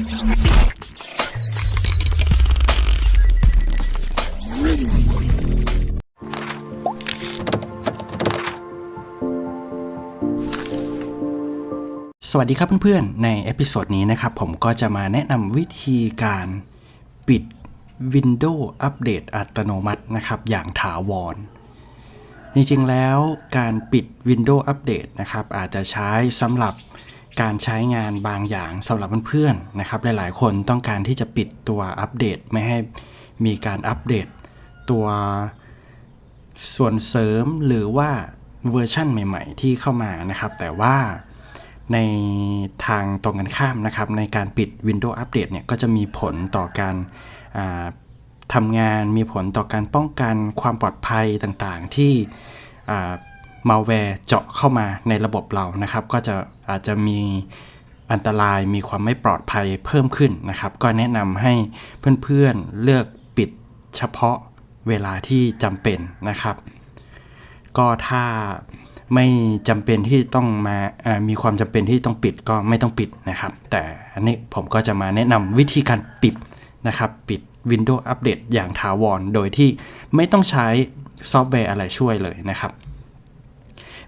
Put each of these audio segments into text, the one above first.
สวัสดีครับเพื่อนๆ ในเอพิโซดนี้นะครับ ผมก็จะมาแนะนำวิธีการปิด Windows อัปเดตอัตโนมัตินะครับ อย่างถาวร จริงๆแล้วการปิด Windows อัปเดตนะครับ อาจจะใช้สำหรับ การใช้งานบางอย่างสำหรับเพื่อนๆนะครับ หลายๆ คนต้องการที่จะปิดตัวอัปเดต ไม่ให้มีการอัปเดต ตัวส่วนเสริมหรือว่าเวอร์ชั่นใหม่ ๆ ที่เข้ามานะครับ แต่ว่าในทางตรงกันข้ามนะครับ ในการปิด Windows Update เนี่ยก็จะมีผลต่อการาทำงานมีผลต่อการป้องกันความปลอดภัยต่างๆ ที่มาแวร์เจาะเข้ามาในระบบเรานะครับ ก็จะ อาจจะมีอันตรายมีความไม่ปลอดภัยเพิ่มขึ้นนะครับ ก็แนะนำให้เพื่อนๆเลือกปิดเฉพาะเวลาที่จำเป็นนะครับ ก็ถ้าไม่จำเป็นที่ต้องมาอ่ามีความจำเป็นที่ต้องปิดก็ไม่ต้องปิดนะครับ แต่อันนี้ผมก็จะมาแนะนำวิธีการปิดนะครับ ปิด Windows Update อย่างถาวร โดยที่ไม่ต้องใช้ซอฟต์แวร์อะไรช่วยเลยนะครับ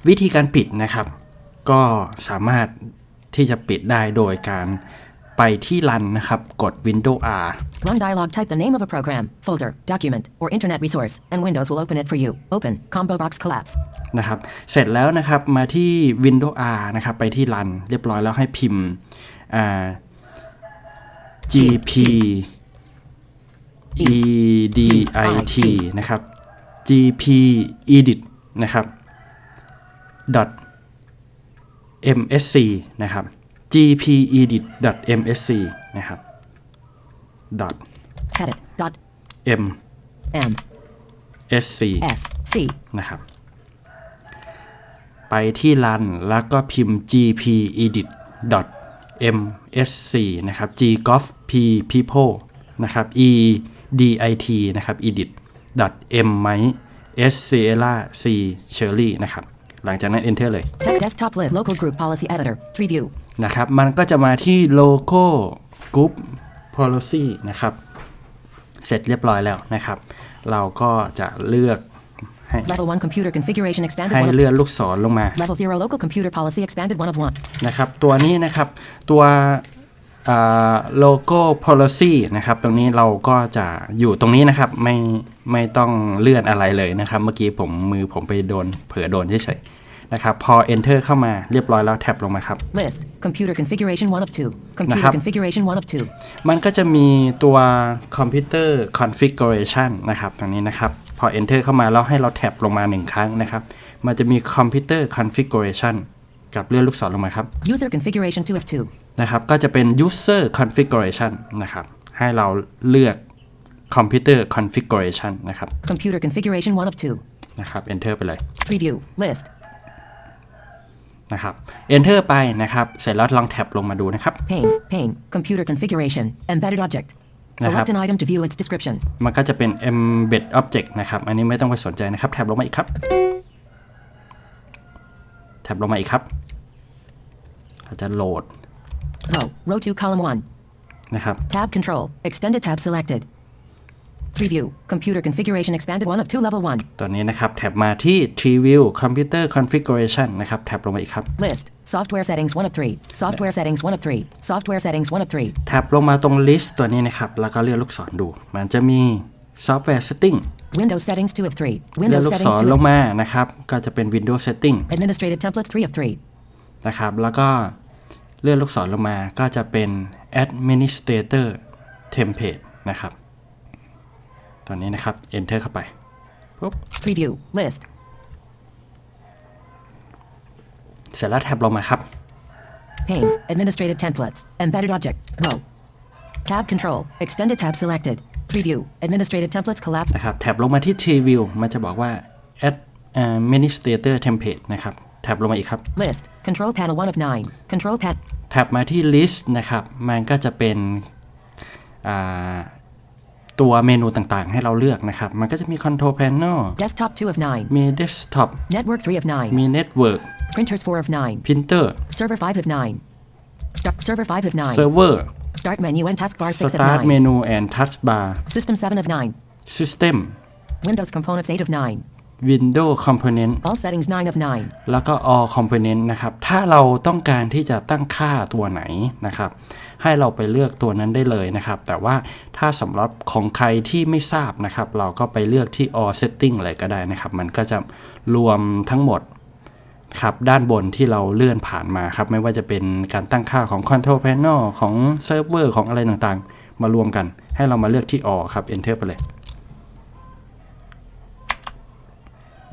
วิธีการปิดนะครับ ก็สามารถที่จะปิดได้โดยการไปที่รันนะครับ กด Windows R Run dialog type the name of a program, folder, document, or internet resource, and Windows will open it for you. Open. Combo box collapse. นะครับ เสร็จแล้วนะครับมาที่ Windows R นะครับ ไปที่ Run เรียบร้อยแล้วให้พิมพ์อ่า GP edit นะครับ GP edit นะครับ dot msc นะครับ GP edit dot msc นะครับ dot Edit. Dot m M sc S C. นะครับ ไปที่รันแล้วก็พิมพ์ gp edit msc นะครับ g golf p people นะครับ e dit นะครับ edit m ไม s c e l a c cherry นะครับ หลังจากนั้น enter เลย Text desktop lid local group policy editor. Preview. นะครับ มันก็จะมาที่โลโก้ Group Policy นะครับ เสร็จเรียบร้อยแล้วนะครับ เราก็จะเลือกให้ Level 1 computer configuration expanded ให้ one of เลื่อนลูกศรลงมา Level 0 local computer policy expanded one of one. นะครับ ตัวนี้นะครับ ตัว โลโก้ policy นะครับ ตรงนี้เราก็จะอยู่ตรงนี้นะครับ ไม่ไม่ต้องเลื่อนอะไรเลยนะครับ เมื่อกี้ผมมือผมไปโดน เผลอโดนเฉยๆนะครับ พอ enter เข้ามาเรียบร้อยแล้วแท็บลงมาครับ List. Computer configuration one of two. Computer Nahab. configuration one of two. มันก็จะมีตัวคอมพิวเตอร์ configuration นะครับ ตรงนี้นะครับ พอ enter เข้ามาแล้วให้เราแท็บลงมาหนึ่งครั้งนะครับ มันจะมีคอมพิวเตอร์ configuration กับเลื่อนลูกศรลงมาครับ User configuration two of two. นะครับ ก็จะเป็น user configuration นะครับ ให้เราเลือก computer configuration นะครับ Computer configuration one of two. นะครับ enter ไปเลย Preview. List. นะครับ enter ไปนะครับ เสร็จแล้วลองแท็บลงมาดูนะครับ Pane. Pane. Computer configuration. Embedded object. Select Nahab. an item to view its description. มันก็จะเป็น embed object นะครับ อันนี้ไม่ต้องไปสนใจนะครับ แท็บลงมาอีกครับ แท็บลงมาอีกครับ อาจจะโหลด Row. Row 2 column 1. นะครับ Tab control. Extended tab selected. Preview. Computer configuration expanded one of two level 1. ตัวนี้นะครับ แท็บมาที่ tree view computer configuration นะครับ แท็บลงมาอีกครับ List. Software settings one of three. Software settings one of three. Software settings one of three. แท็บลงมาตรง list ตัวนี้นะครับ แล้วก็เลื่อนลูกศรดู มันจะมี software setting Windows settings two of three. เลื่อน Windows ลูกศ settings ร two ล of งมานะครับ ก็จะเป็น Windows Setting Administrative templates three of three. นะครับ แล้วก็ เลื่อนลูกศรลงมาก็จะเป็น Administrator Template นะครับ ตัวนี้นะครับ Enter เข้าไปปุ๊บ Preview. List. เสร็จแล้วแท็บลงมาครับ Pane. Administrative templates. Embedded object. Row. Tab control. Extended tab selected. Preview. Administrative templates collapse. นะครับ แท็บลงมาที่ Tree View มันจะบอกว่า Administrator Template นะครับ แท็บลงมาอีกครับ List. Control panel one of nine. Control pad. แท็บมาที่ List นะครับ มันก็จะเป็นอ่าตัวเมนูต่างๆ ให้เราเลือกนะครับ มันก็จะมี Control Panel Desktop two of nine. มี Desktop Network three of nine. มี Network Printers four of nine. Printer Server five of nine. Start server five of nine. Server Start menu and taskbar 6 of Start 9. Menu and Touch Bar System 7 of 9. System Windows Components 8 of 9. Windows Component All settings 9 of 9. แล้วก็ all component นะครับ ถ้าเราต้องการที่จะตั้งค่าตัวไหนนะครับ ให้เราไปเลือกตัวนั้นได้เลยนะครับ แต่ว่าถ้าสำหรับของใครที่ไม่ทราบนะครับ เราก็ไปเลือกที่ all setting เลยก็ได้นะครับ มันก็จะรวมทั้งหมดครับด้านบนที่เราเลื่อนผ่านมาครับ ไม่ว่าจะเป็นการตั้งค่าของ control panel ของเซิร์ฟเวอร์ของอะไรต่างๆ มารวมกัน ให้เรามาเลือกที่ all ครับ enter ไปเลย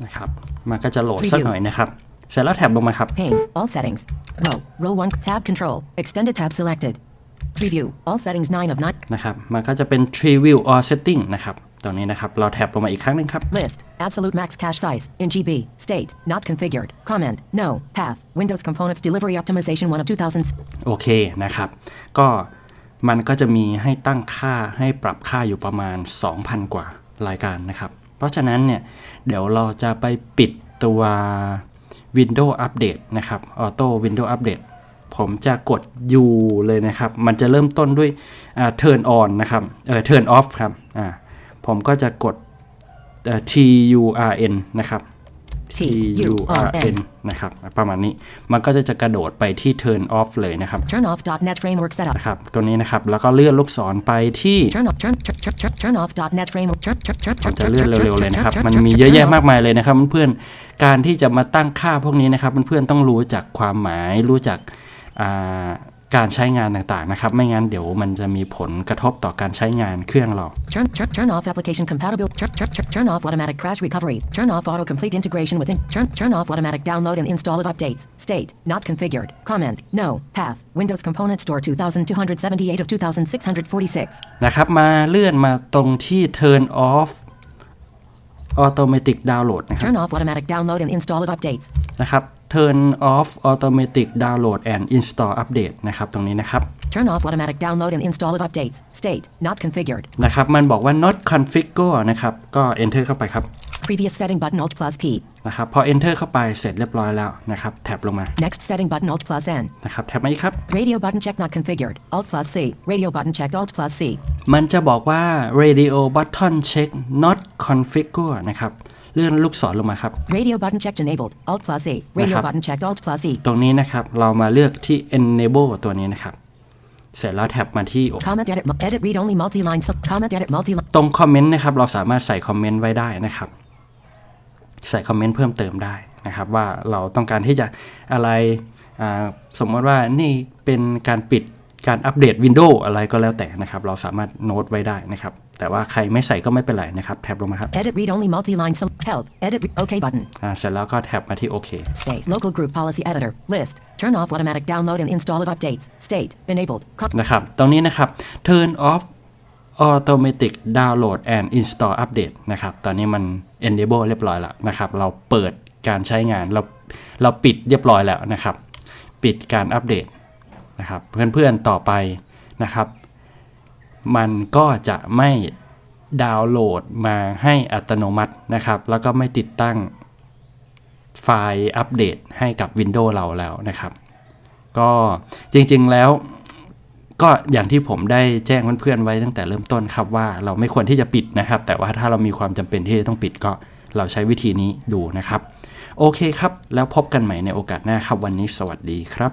นะครับมันก็จะโหลดสัก Preview หน่อยนะครับ เสร็จแล้วแท็บลงมาครับ Pane. All settings. Row. Row 1. Tab control. Extended tab selected. Preview. All settings 9 of 9. นะครับมันก็จะเป็น Tree View or Setting นะครับตรงนี้นะครับ เราแท็บลงมาอีกครั้งหนึงครับ List. Absolute max cache size. In GB. State. Not configured. Comment. No. Path. Windows Components Delivery Optimization 1 of 2000. โอเคนะครับ ก็มันก็จะมีให้ตั้งค่าให้ปรับค่าอยู่ประมาณ 2,000 กว่ารายการนะครับ เพราะฉะนั้นเนี่ยเดี๋ยวเราจะไปปิดตัว Windows Update นะครับ Auto Windows Update ผมจะกด U เลยนะครับ มันจะเริ่มต้นด้วย Turn on นะครับเอ่อ Turn off ครับ ผมก็จะกด T U R N นะครับ T U R N. นะครับประมาณนี้มันก็จะจะกระโดดไปที่ Turn off เลยนะครับ Turn off .NET Framework setup. นะครับตัวนี้นะครับ แล้วก็เลื่อนลูกศรไปที่ Turn off. Turn. Turn. Turn. Turn, turn off .NET Framework. Turn. Turn. Turn. ผม Turn. จะ turn, เลื่อน turn, เร็ว turn, ๆเลยนะครับ turn, มัน turn, มี turn, เยอะแยะ turn มาก off. มายเลยนะครับเพื่อนๆการที่จะมาตั้งค่าพวกนี้นะครับเพื่อนๆต้องรู้จักความหมายรู้จักอ่า การใช้งานต่างๆนะครับ ไม่งั้นเดี๋ยวมันจะมีผลกระทบต่อการใช้งานเครื่องเรา Turn, turn, turn off application compatibility. Turn, turn, turn, turn off automatic crash recovery. Turn off autocomplete integration within. Turn, turn off automatic download and install of updates. State, not configured. Comment, no. Path, Windows Component Store 2278 of 2646. นะครับมาเลื่อนมาตรงที่ turn off automatic download นะครับ Turn off automatic download and install of updates. นะครับ turn off automatic download and install update นะครับ ตรงนี้นะครับ Turn off automatic download and install of updates. State, not configured. นะครับ มันบอกว่า not configure นะครับ ก็ enter เข้าไปครับ Previous setting button Alt plus P. นะครับ พอ enter เข้าไปเสร็จเรียบร้อยแล้วนะครับ แท็บลงมา Next setting button Alt plus N. นะครับ แท็บมาอีกครับ Radio button check not configured. Alt plus C. Radio button checked Alt plus C. มันจะบอกว่า radio button check not configure นะครับ เลื่อนลูกศรลงมาครับ Radio button checked enabled. Alt plus E. Radio นะครับ. button checked Alt plus E. ตรงนี้นะครับ เรามาเลือกที่ enable ตัวนี้นะครับ เสร็จแล้วแท็บมาที่ Comment edit mu- edit read only multi-line sub comment edit multi-line ตรงคอมเมนต์นะครับ เราสามารถใส่คอมเมนต์ไว้ได้นะครับ ใส่คอมเมนต์เพิ่มเติมได้นะครับ ว่าเราต้องการที่จะอะไรอ่าสมมติว่านี่เป็นการปิดการอัปเดต Windows อะไรก็แล้วแต่นะครับ เราสามารถโน้ตไว้ได้นะครับ แต่ว่าใครไม่ใส่ก็ไม่เป็นไรนะครับ แท็บลงมาครับ edit read only multi-line sub help edit re- OK button อ่าเสร็จแล้วก็แท็บมาที่โอเค space local group policy editor list turn off automatic download and install of updates state enabled Com- นะครับตรงนี้นะครับ turn off automatic download and install update นะครับ ตอนนี้มัน enable เรียบร้อยแล้วนะครับ เราเปิดการใช้งาน เราเราปิดเรียบร้อยแล้วนะครับ ปิดการอัปเดตนะครับ เพื่อนๆต่อไปนะครับ มันก็จะไม่ดาวน์โหลดมาให้อัตโนมัตินะครับ แล้วก็ไม่ติดตั้งไฟล์อัปเดตให้กับ Windows เราแล้วนะครับ ก็จริงๆแล้วก็อย่างที่ผมได้แจ้งเพื่อนๆไว้ตั้งแต่เริ่มต้นครับว่าเราไม่ควรที่จะปิดนะครับ แต่ว่าถ้าเรามีความจำเป็นที่จะต้องปิดก็เราใช้วิธีนี้ดูนะครับ โอเคครับ แล้วพบกันใหม่ในโอกาสหน้าครับวันนี้สวัสดีครับ